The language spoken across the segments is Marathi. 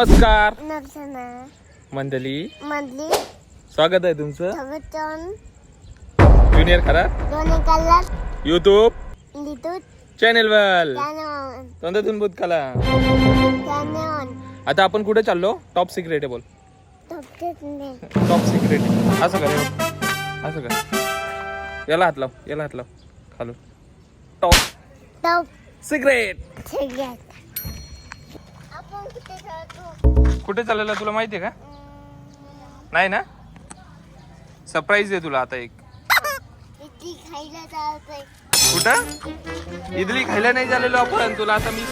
नमस्कार. मंडळी मधली स्वागत आहे तुमचं. ज्युनियर खरा? युट्यूब चॅनेल वर. तोंडातून भूत खाला त्याने आता आपण कुठे चाललो? टॉप सिक्रेट आहे बोल. टॉप सिक्रेट असं कर. असं कर. याला हात लाव. याला हात लाव. खालून. टॉप टोप सिक्रेट कुठे चाललेला तुला माहिती आहे का? नाही ना? सरप्राईज आहे तुला आता एक. कुठं? इडली खायला नाही झालेलो आपण. तुला आता मी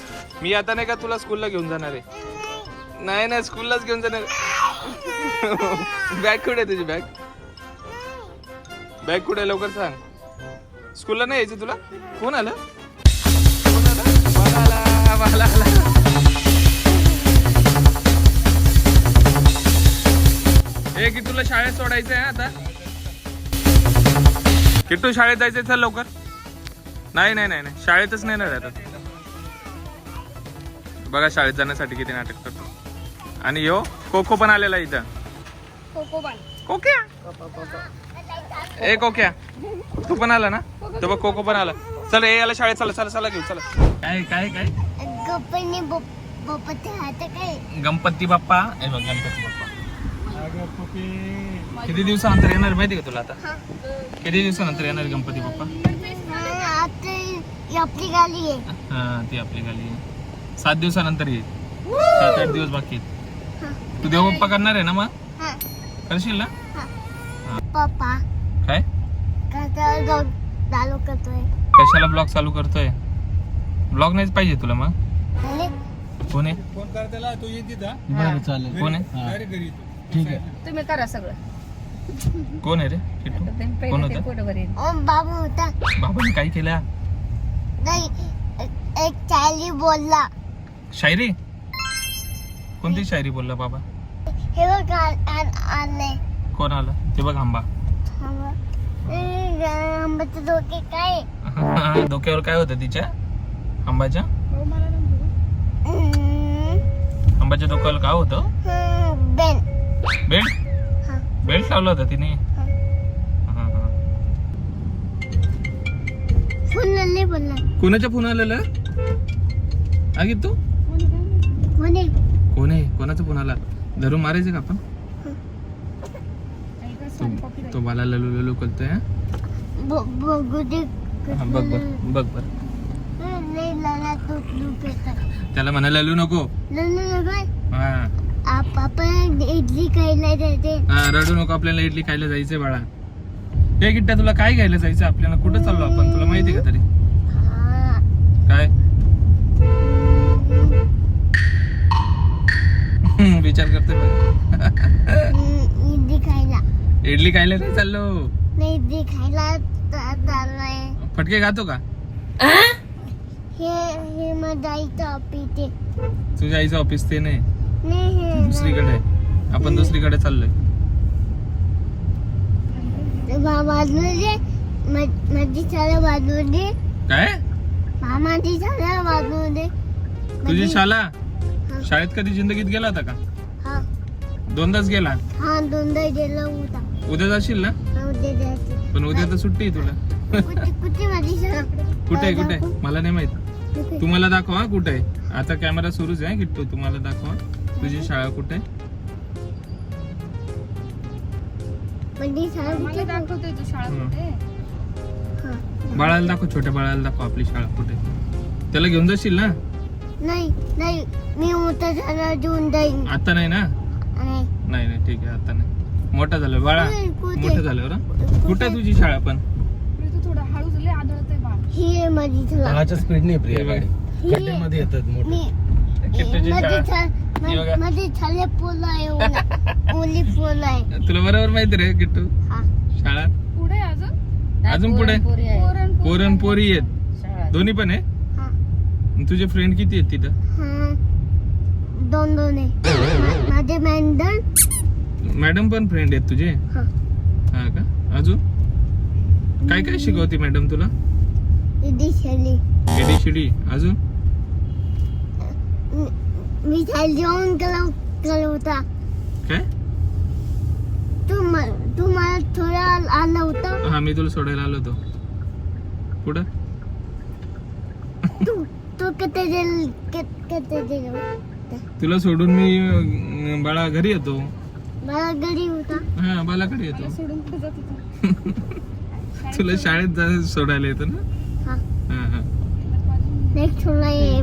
मी आता नाही का तुला स्कूलला घेऊन जाणार आहे? नाही नाही स्कूललाच घेऊन जाणार. बॅग कुठे तुझी बॅग बॅग कुठे लवकर सांग. स्कूलला नाही यायचं तुला? कोण आलं? कोण आलं? बाला आला. ए की तुला शाळेत सोडायचं आहे आता. किट्टू शाळेत जायचंय चल लवकर. नाही नाही नाही नाही. शाळेतच नाही ना आता. बघा शाळेत जाण्यासाठी किती नाटक करतो. आणि यो कोको पण आलेला इथं. कोक्या? ए कोक्या. तू पण आला ना? तो बघ कोको पण आला. चल ए याला शाळेत चला चला चला घेऊ चला. काय काय काय? गणपती बाप्पा गणपती बाप्पा. किती दिवसानंतर येणार माहिती का तुला आता? किती दिवसानंतर येणार गणपती बाप्पा? आता आपली गाडी आहे. हा ती आपली गाली आहे. सात दिवसानंतर येईल. सात आठ दिवस बाकी आहेत. तू देवबाप्पा करणार आहे ना मग? हा, करशील ना? हा. पप्पा. काय? जाऊन चालू करतोय. कशाला ब्लॉग चालू करतोय? ब्लॉग नाहीच पाहिजे तुला मग? कोण आहे? फोन कर त्याला तू येते दा बरं चालेल. कोण आहे? डायरेक्ट घरी येतो ठीक आहे. तुम्ही करा सगळं. कोण आहे रे? किट्टू? आता तुम्ही कोण पहिले ते होतं? फोटोवर येईल. ओ बाबू होता. बाबाने काय केलं? नाही एक- एक बोलला. शायरी? कोणती शायरी बोलला बाबा? हे बघ आ- आ- आलंय कोण आला? ते बघ आंबा. थांबा. ए, आंब्याचे डोके काय? डोक्यावर काय होतं तिच्या? आंबाच्या? हम्म, आंबाच्या डोक्यावर काय होतं? हम्म, बेन बेल्ट हा, बेल्ट लावला होता तिने. हा. हा, हा. फोन नाही बोलला. कोणाच्या फोन आलेला? आगी तू कोणी? कोण आहे? कोणाचा फोन आला? धरून मारायचं का आपण? तो- तो बाला ललू ललू करतोय हा? बघू हा, बघ बघ बघ बर. लाला त्याला म्हणा ललू नको. लल्लू हा. आप आपण इडली खायला जाते. हा, रडू नको आपल्याला इडली खायला जायचंय बाळा. हे गिट्ट्या तुला काय घ्यायला जायचं? आपल्याला कुठं चाललो आपण? तुला माहिती का तरी? हा. काय? विचार करतोय बघ. हम्म, इडली खायला. इडली खायला नाही चाललो. नाही इडली खायला चा- चाललोय. फटके खातो का? हे हे माझ्या आईचं ऑफिस आहे. तुझ्या आईचं ऑफिस ते नाही. दुसरीकडे. आपण दुसरीकडे चाललोय. काय? तुझी शाळा? हा. शाळेत कधी जिंदगीत गेला होता का? हा. दोनदाच गेला? हा दोनदा गेला होता. उद्या जाशील ना? हा. पण उद्या तर सुट्टी तुला. कुठे कुठे. मला नाही माहीत? तुम्हाला दाखव कुठे आता कॅमेरा सुरूच आहे किट्टू. तुम्हाला दाखवा. तुझी शाळा कुठे? आहे दाखवतोय तू शाळा हं. कुठे? हा. बाळाला दाखव छोट्या बाळाला दाखव आपली शाळा कुठे. आहे. त्याला घेऊन जाशील ना? नाही नाही. मी मोठा झाला देऊन जाईन. आता नाही ना? नाही. नाही नाही ठीक आहे आता नाही. मोठा झालं बाळा. कुठे? कुठे? मोठं झाल्यावर हा? कुठे? आहे तुझी शाळा पण? तू थोडं हळूच लय आदळतोय बाळ. ही आहे माझी शाळा. दहाच्या स्पीड नाही प्रिया. बघ. गाडी खड्ड्यामध्ये येतात मोठे. मी किट्टूची माझी शाळा. शाळा. पोल आहे ओला. पोल आहे. तुला बरोबर माहिती रे किट्टू हा. शाळा? पुढे अजून? अजून पुढे? पोरण पोरण पोरी आहेत. दोन्ही पण आहे? हा. तुझे फ्रेंड किती आहेत तिथं? हा. दोन दोन आहे. मा- माझे मॅन्डन मॅडम पण फ्रेंड आहेत तुझे? हा. का? अजून? काय काय शिकवते मॅडम तुला? शाली एडीसीडी अजून? मी खाली जेवण केलं केलं होता काय? तू मला तू मला थोडा आला होता. हा मी तुला सोडायला आलो होतो. कुठं? तू तू किती दिल किती दिल तुला सोडून मी अं, बाळा घरी येतो. मला घरी होता. हा बालाकडे येतो. सोडून तुला शाळेत जा सोडायला येतो ना? हा. हा हा. नेक्स्ट थोडा ये ये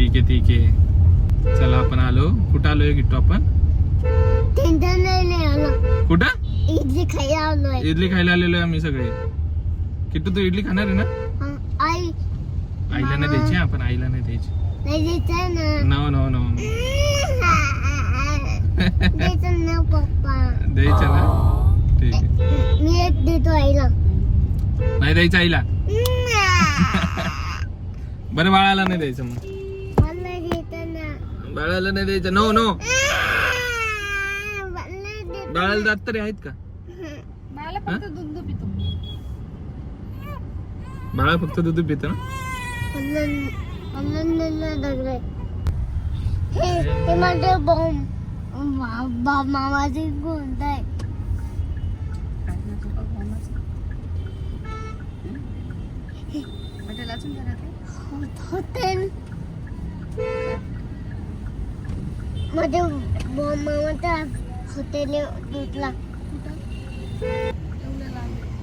ठीक आहे ठीक आहे. चला आपण आलो. कुठं आलोय किट्टू आपण? कुठं? इडली खायला आलोय इडली खायला आलेलो आहे आम्ही सगळे. किट्टू तू इडली खाणार आहे ना? आई आईला नाही द्यायची हा, आपण आईला नाही द्यायची. नाही द्यायचं ना नव नव नव द्यायचं ना. पप्पा द्यायचं ना? ठीक आहे. मी एक देतो आईला नाही द्यायचं आईला. बरं बाळाला नाही द्यायचं मग. ना बाळाला नाही द्यायचं. नो नो बाळाला दात तरी आहेत का? मला फक्त दूध पितो बाळा फक्त दूध पितं ना? मामाचे कोणतं आहे हॉटेल अजून घरात हॉटेल माझे बॉम्ब मामाचा हॉटेल तुटला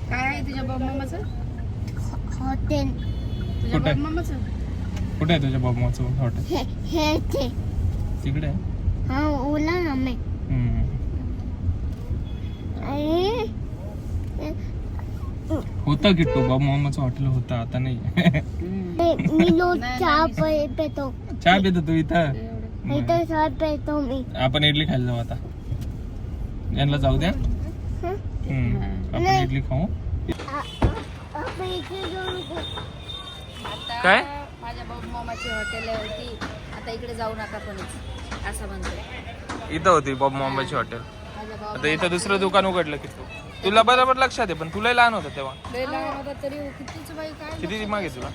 काय आहे तुझ्या बाबा मामाचं हॉटेल तुझ्या कुठे? बाबा मामाचं कुठे आहे तुझ्या बाबाचं हॉटेल हे हे ते. तिकडे? आहे हा ओला ना मी हम्म. अरे होतं किट्टू बाबा मामाचं हॉटेल होतं आता नाही. मी- मी रोज चहा पे- पितो. चहा पितो तू इथं? इथं चहा पितो मी. आपण इडली खायला जाऊ आता. यांना जाऊ द्या. हं? हम्म. आपण इडली खाऊ. आ- आपण इथे जाऊ नको. आता काय? माझ्या बाबा मामाची हॉटेल होती. आता इकडे जाऊ नका कोणीच असं म्हणतो. इथं होती बाबा मामाची हॉटेल. माझ्या बाबा आता इथं दुसरं दुकान उघडलं किट्टू तुला बरोबर लक्षात आहे पण तुला लहान होतं तेव्हा. लय लहान होता तरी कितीच बाई काय किती आहे? तुला?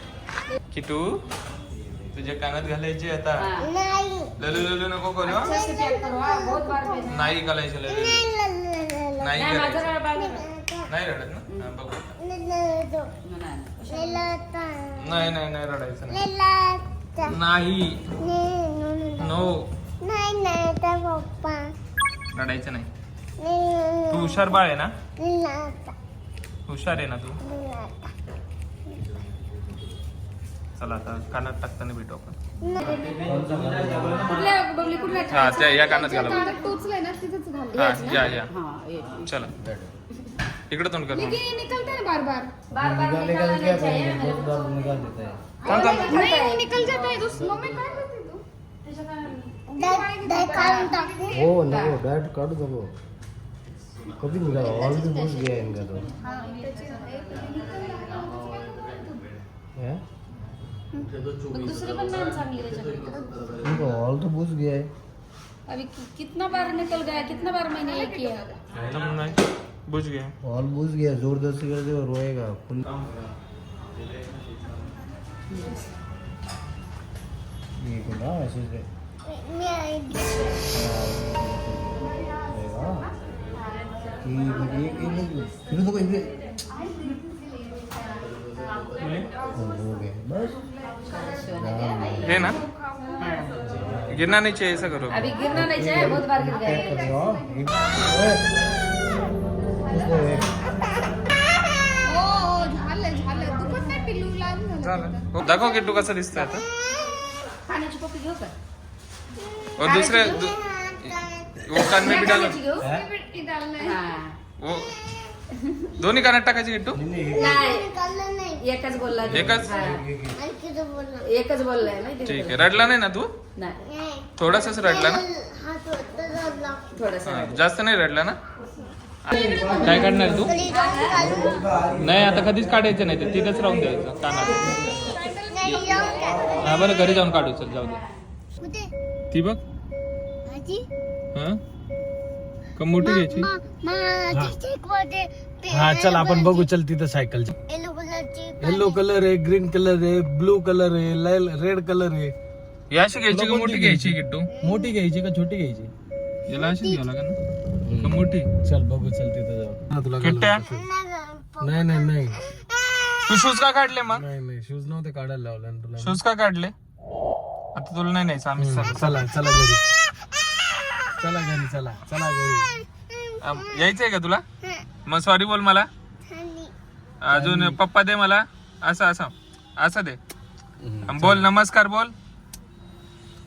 किटू तुझ्या कानात घालायची आता? नाही. ललू ललू नको करू हं? बहुत बार पेन नाही घालायचं ललू नाही माझं करायचं रड बाळ नाही रडत ना? हा, बघू आता. ता- नाही नाही. नाही रडायचं नाही. नाही नाही, नाही, नो नाही, नाही. रडायचं नाही. नाही, तू हुशार बाळ आहे ना? हुशार आहे ना ता. चला आता कानात टाकताना भेटू आपण कुठल्या बबली कुठल्या हा त्या या कानात घाला कानात टोचलंय ना तिथंच घाल हा या या चला इकडे तोंड कर मग. निघे- निकलते ना बार बार निकाल निकाल क्या करेंगे बहुत बार निकाल देता है थांब थांब नहीं निकल जाता है मम्मी काय करते तू. हो ऑलरेडी घुस गया इनका तो है? दुसरी पण नाही चांगली त्याच्याकडे ऑल तो घुस गया है अभी कि- कितना बार निकल गया कितना बार मैंने ये किया थांब नाही बुझ गया ऑल घुस गया ज़बरदस्ती कर दे रोएगा फुल ये क्या ऐसे से मी आई- फिर तो इधर हो गए बस हे ना? गिरना नहीं चाहिए ऐसा करो अभी गिरना नहीं चाहिए बहुत बार गिर दाखव किट्टू कसं दिसतंय आता. और दूसरे दु- वो कान में भी डालो. हा. वो दोन्ही कानात टाकायची किट्टू? नाही. निकाललं नाही एकच बोलला तो. एकच? हा. एकच बोललाय ठीक आहे. रडला नाही ना तू? नाही. नाही थोडासाच रडला ना. थोडस हा, जास्त नाही रडला ना? काय काढणार तू. नाही आता कधीच काढायचं नाही. ते तिथंच राहून द्यायचं कानात. हा बरं घरी जाऊन काढू चल जाऊ दे. ती बघ. आजी? हा? का मोठी घ्यायची? हाँ. चल अपन yellow बघू चल तिथं सायकल येलो कलर आहे ग्रीन कलर आहे ब्लू कलर आहे रेड कलर आहे. ही अशी घ्यायची का मोठी घ्यायची किट्टू? मोठी घ्यायची का छोटी घ्यायची? याला अशीच घ्यावं लागेल ना? का मोठी? चल बघू चल तिथं जाऊ. तुला किट्ट्या नाही नाही नाही तू शूज का काढले मग? नाही नाही शूज नव्हते काढायला लावले तुला. शूज का काढले? आता तुला नाही चला. चला चला घरी. चला घरी चला चला घरी. अम, यायचंय का तुला? मग सॉरी बोल मला. अजून पप्पा दे मला. असं असं. असं दे. अम, बोल नमस्कार बोल.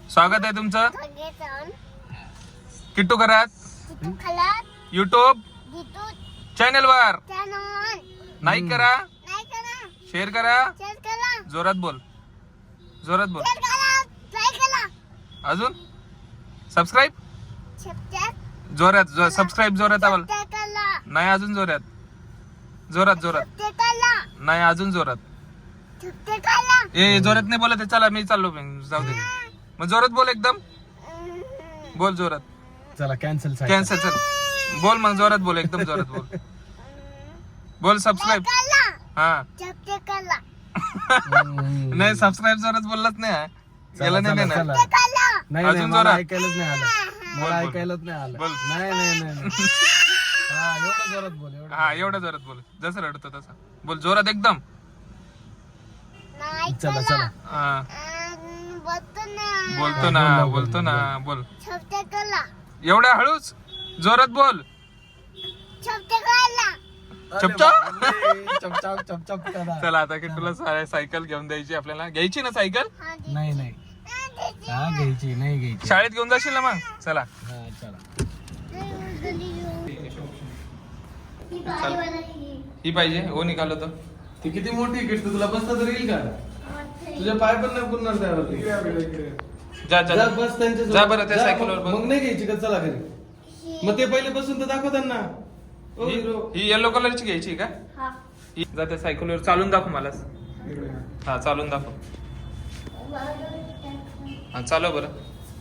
स्वागत आहे तुमचं. किट्टू घरात. युट्यूब चॅनल वर. लाईक करा. शेअर करा. जोरात बोल. जोरात बोल. अजून? सबस्क्राईब जोरात सबस्क्राईब जोरात आवाल नाही अजून जोरात. जोरात जोरात. नाही अजून जोरात. ए जोरात नाही बोलत आहे. चला मी चाललो मग, जाऊ दे. मग जोरात बोल एकदम. बोल जोरात. चला कॅन्सल कॅन्सल चल बोल मग जोरात बोल एकदम जोरात बोल. बोल सबस्क्राईब हा. नाही सबस्क्राईब जोरात बोललाच नाही हा. याला नाही देणार. नाही नाही अजून मला जोरात. ऐकायलाच नाही आलं. मला बोल. ऐकायलाच नाही आलं. बोल. नाही नाही नाही नाही. हा एवढं जोरात बोल एवढं हा एवढं जोरात बोल. जसं रडतो तसा. बोल जोरात एकदम. चला चला. हा. बोलतो ना. बोलतो ना बोल. एवढ्या हळूच? जोरात बोल. चपचाप? चपचाप चपचाप करा. चला आता की तुला सा- सायकल घेऊन द्यायची आपल्याला. घ्यायची ना सायकल? नाही नाही. हा घ्यायची नाही घ्यायची. शाळेत घेऊन जाशील ना मग? चला. हा चला. ही पाहिजे हो निघालो तर ती किती मोठी किट तुला बसता तर येईल का? तुझे पाय पण नाही पुरणार त्यावरती जा जा जा बस त्यांच्या जा बरं त्या सायकलवर मग बस. मग नाही घ्यायची का? चला घरी. मग ते पहिले बसून तर दाखव त्यांना. ओ, ही- हिरो. ही येलो कलरची घ्यायची का? ही. जा त्या सायकलवर चालून दाखव मला. हा चालून दाखव. हा चालव बरं.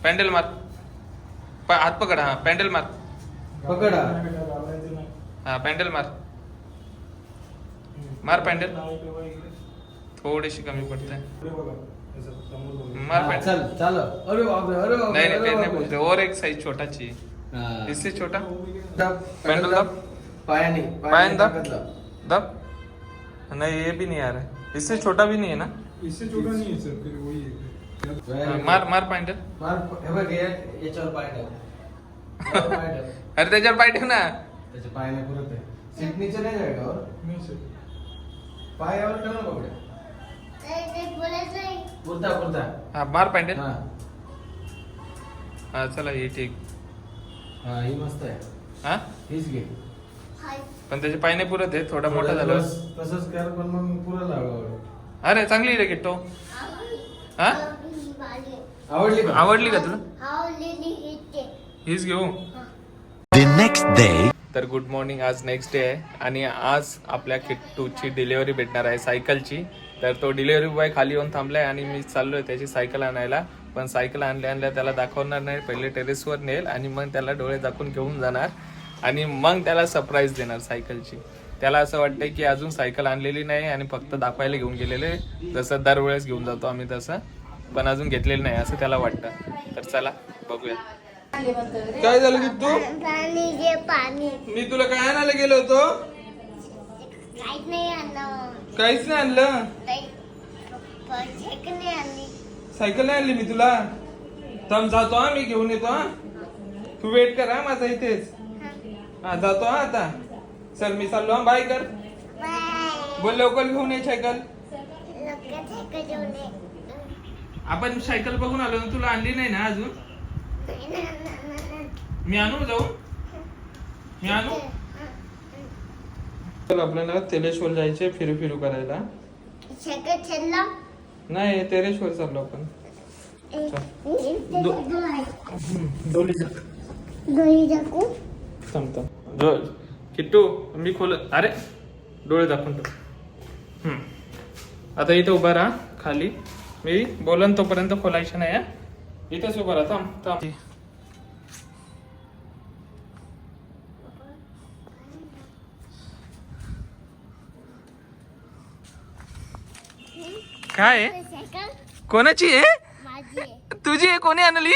पॅन्डल मार. पा- हात पकड हा पॅन्डल मार. पकडा. हा पॅन्डल मार. मार पॅन्डल थोडीशी कमी पडते मार हा, पॅन्डल चल चाल अरे बापरे अरे बापरे नाही नाही अरे ते नाही बापरे. बोलते और एक साइज छोटाची. हा. इससे छोटा? दाब, पॅन्डल दाब. पायाने पायन दब. लाव. दब. नहीं ये भी नहीं आ रहा है इससे छोटा भी नहीं है ना? इससे छोटा नहीं है सर. फिर वही है मार मार मार हे बघ हे- याच्यावर पाय ठेव यावर पाय ठेव. अरे त्याच्यावर पाय ठेव ना. त्याचे पाय नाही पुरत आहे. सीट नीचे नाही जाय का और? नहीं सर पायावर ठेव ना पुरता पुरता. हा मार पॅन्डल हा. हा चला हे ठीक. हा ही मस्त आहे. हा? हीच घे. पण त्याचे पाय नाही पुरत आहे थोडा मोठा झाला तसंच कर पण मग पुरं लाव अरे चांगली रे किट्टो हा? आवडली का? आवडली का तुला? हीच घेऊ. The next day. तर गुड मॉर्निंग आज नेक्स्ट डे आहे. आणि आज आपल्या किट्टूची डिलिव्हरी भेटणार आहे सायकलची. तर तो डिलिव्हरी बॉय खाली येऊन थांबलाय आणि मी चाललोय त्याची सायकल आणायला. पण सायकल आणल्या आणल्या त्याला दाखवणार नाही. पहिले टेरेसवर नेल आणि मग त्याला डोळे दाखवून घेऊन जाणार. आणि मग त्याला सरप्राईज देणार सायकलची. त्याला असं वाटतंय की अजून सायकल आणलेली नाही आणि फक्त दाखवायला घेऊन गेलेले. जसं दरवेळेस घेऊन जातो आम्ही तसं. पण अजून घेतलेलं नाही असं त्याला वाटतं. तर चला बघूया. काय झालं जे पाणी मी तुला काय आणायला गेलो होतो? काहीच नाही आणलं. का सायकल नाही आणली मी तुला? थांब जातो हा मी घेऊन येतो हा. तू वेट कर हा माझा इथेच. हा. जातो हा आता. चल मी चाललो हा बाय कर. बोल लवकर घेऊन ये सायकल लोक सायकल घेऊन ये. आपण सायकल बघून आलो ना तुला आणली नाही ना अजून. मी आणू जाऊ? मी आणू? चल आपल्याला तेलेश्वर जायचे फिरू फिरू करायला. सायकल चालला नाही तेरेश्वर चाललो आपण. किट्टू मी खोल अरे डोळे दाखवून. आता इथे उभा राहा खाली. मी बोलन तोपर्यंत खोलायचं नाही हा? इथेच उभा राहा थांब थांब. काय? आहे? कोणाची आहे? आहे. तुझी हे कोणी आणली.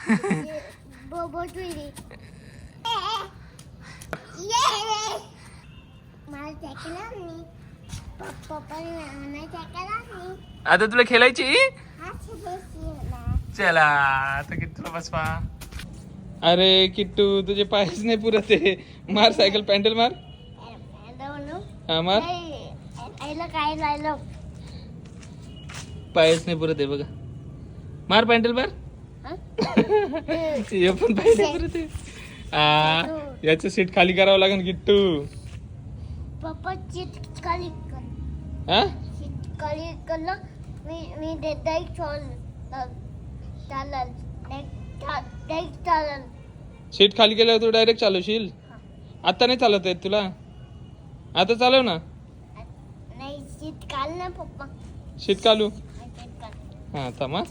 आता तुला खेळायची? हा चला आता किट्टू तुला बसवा. अरे किट्टू तुझे पायच नाही पुरत आहे. मार सायकल पॅन्डल मार. हा मार. पायच नाही पुरत आहे बघा. मार पॅन्डल मार. हं? हे पण पाय नाही पुरत आहे. आ, याचं सीट खाली करावं लागेल किट्टू. पप्पा चिट खाली हा? मी मी चोल सीट खाली केल्यावर तू डायरेक्ट चालवशील? आता नाही चालवत येत तुला? आता चालव ना. नाही सीट काढ ना पप्पा. सीट कालू हा थांबा